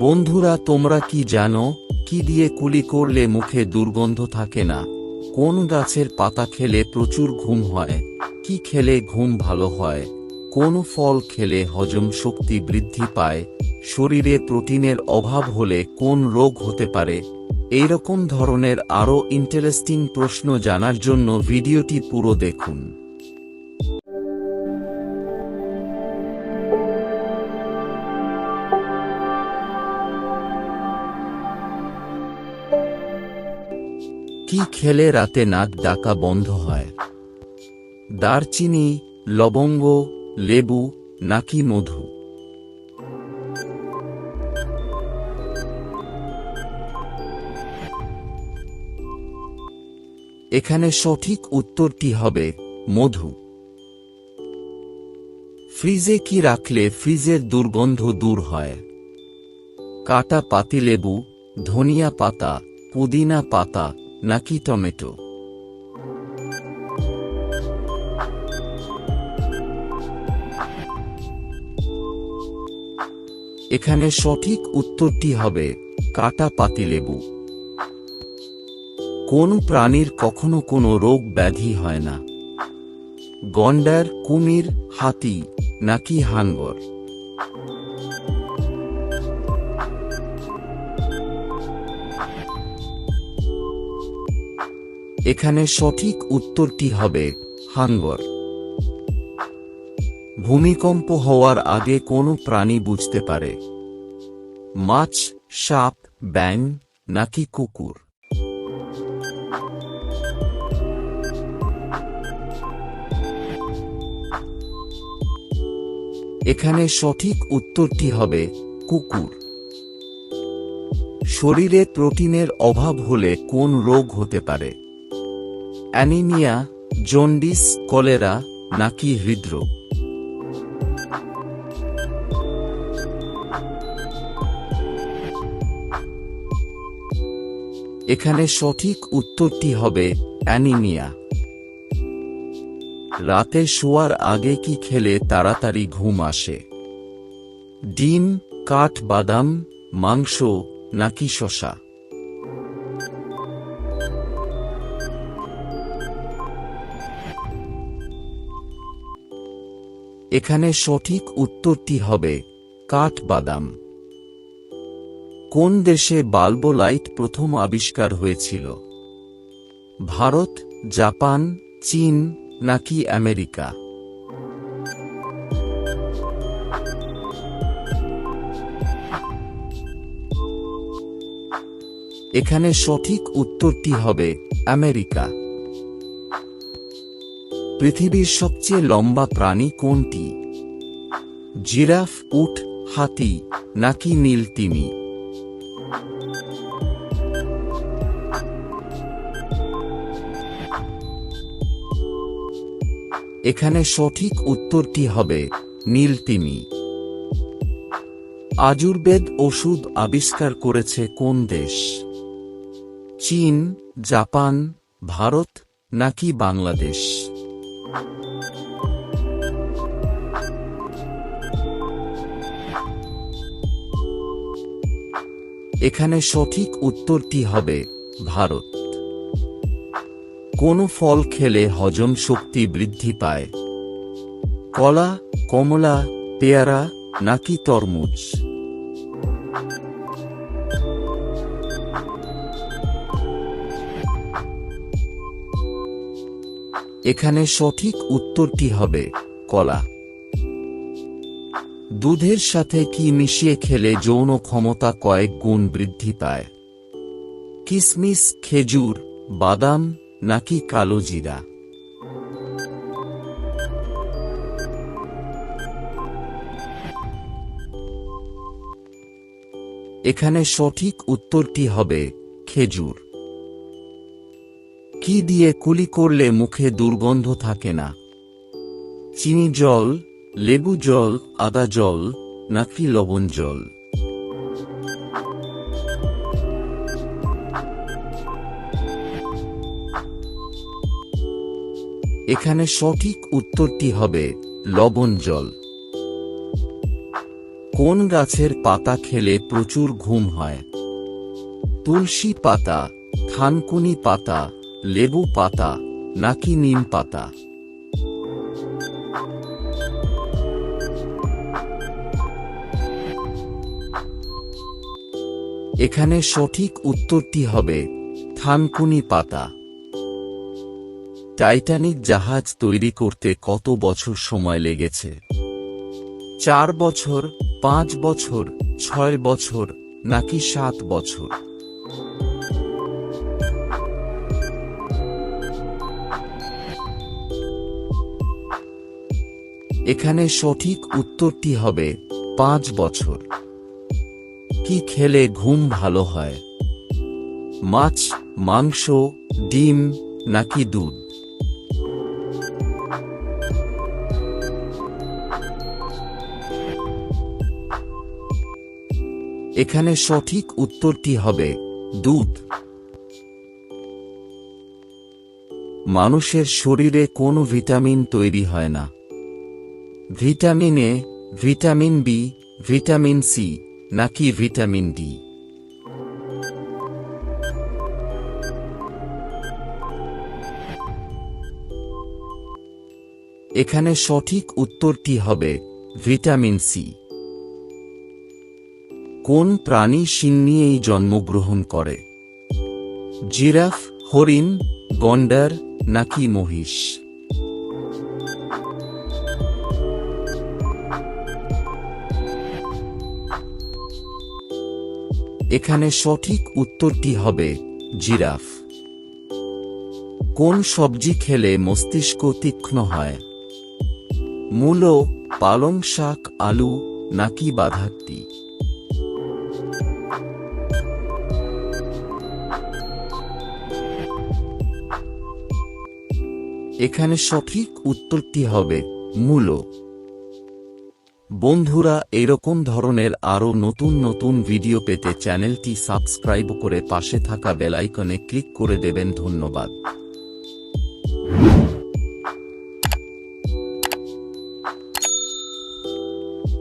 বন্ধুরা, তোমরা কি জানো, কি দিয়ে কুলি করলে মুখে দুর্গন্ধ থাকে না? কোন গাছের পাতা খেলে প্রচুর ঘুম হয়? কি খেলে ঘুম ভালো হয়? কোন ফল খেলে হজম শক্তি বৃদ্ধি পায়? শরীরে প্রোটিনের অভাব হলে কোন রোগ হতে পারে? এইরকম ধরনের আরও ইন্টারেস্টিং প্রশ্ন জানার জন্য ভিডিওটি পুরো দেখুন। কি খেলে রাতে নাক ডাকা বন্ধ হয়? দারচিনি, লবঙ্গ, লেবু নাকি মধু? এখানে সঠিক উত্তরটি হবে মধু। ফ্রিজে কি রাখলে ফ্রিজের দুর্গন্ধ দূর হয়? কাটা পাতিলেবু, ধনিয়া পাতা, পুদিনা পাতা নাকি টমেটো? এখানে সঠিক উত্তরটি হবে কাটা পাতিলেবু কোন প্রাণীর কখনো কোনো রোগ ব্যাধি হয় না। গন্ডার, কুমির, হাতি নাকি হাঙ্গর? এখানে সঠিক উত্তরটি হবে হাঙ্গর। ভূমিকম্প হওয়ার আগে কোনো প্রাণী বুঝতে পারে। মাছ, সাপ ব্যাং নাকি কুকুর? এখানে সঠিক উত্তরটি হবে কুকুর। শরীরে প্রোটিনের অভাব হলে কোন রোগ হতে পারে? অ্যানিমিয়া, জন্ডিস, কলেরা নাকি হৃদরোগ? এখানে সঠিক উত্তরটি হবে অ্যানিমিয়া। রাতে শোয়ার আগে কি খেলে তাড়াতাড়ি ঘুম আসে? ডিম, কাঠ, বাদাম, মাংস নাকি শশা এখানে সঠিক উত্তরটি হবে কাঠ বাদাম কোন দেশে বাল্বো লাইট প্রথম আবিষ্কার হয়েছিল? ভারত, জাপান, চীন নাকি আমেরিকা? এখানে সঠিক উত্তরটি হবে আমেরিকা। পৃথিবীর সবচেয়ে লম্বা প্রাণী কোনটি? জিরাফ, উট, হাতি, নাকি নীল তিমি? এখানে সঠিক উত্তরটি হবে নীল তিমি। আজুর্বেদ ওষুধ আবিষ্কার করেছে কোন দেশ? চীন, জাপান, ভারত, নাকি বাংলাদেশ? এখানে সঠিক উত্তরটি হবে ভারত। কোন ফল খেলে হজম শক্তি বৃদ্ধি পায়। কলা, কমলা, পেয়ারা নাকি তরমুজ? এখানে সঠিক উত্তরটি হবে কলা। দুধের সাথে কি মিশিয়ে খেলে যৌন ক্ষমতা কয়েক গুণ বৃদ্ধি পায়? কিসমিস, খেজুর, বাদাম, নাকি কালো জিরা? এখানে সঠিক উত্তরটি হবে খেজুর। কি দিয়ে কুলি করলে মুখে দুর্গন্ধ থাকে না? চিনি, জল লেবু জল, আদা জল নাকি লবণ জল। এখানে সঠিক উত্তরটি হবে লবণ জল। কোন গাছের পাতা খেলে প্রচুর ঘুম হয়? তুলসী পাতা, থানকুনি পাতা, লেবু পাতা, নাকি নিম পাতা? এখানে সঠিক উত্তরটি হবে থানকুনি পাতা। টাইটানিক জাহাজ তৈরি করতে কত বছর সময় লেগেছে? চার বছর, পাঁচ বছর, ছয় বছর, নাকি সাত বছর? এখানে সঠিক উত্তরটি হবে পাঁচ বছর। কি খেলে ঘুম ভালো হয়? মাছ, মাংস, ডিম নাকি দুধ? এখানে সঠিক উত্তরটি হবে দুধ। মানুষের শরীরে কোনো ভিটামিন তৈরি হয় না। Vitamin A, vitamin B, vitamin C. নাকি ভিটামিন ডি? এখানে সঠিক উত্তরটি হবে ভিটামিন সি। কোন প্রাণী শিং নিয়েই জন্মগ্রহণ করে? জিরাফ, হরিণ, গন্ডার নাকি মহিষ? এখানে সঠিক উত্তরটি হবে জিরাফ। কোন সবজি খেলে মস্তিষ্ক তীক্ষ্ণ হয়? মূলো, পালং শাক, আলু নাকি বাধাক্তি এখানে সঠিক উত্তরটি হবে মূলো। বন্ধুরা, এরকম ধরনের আরও নতুন নতুন ভিডিও পেতে চ্যানেলটি সাবস্ক্রাইব করে পাশে থাকা বেলাইকনে ক্লিক করে দেবেন। ধন্যবাদ।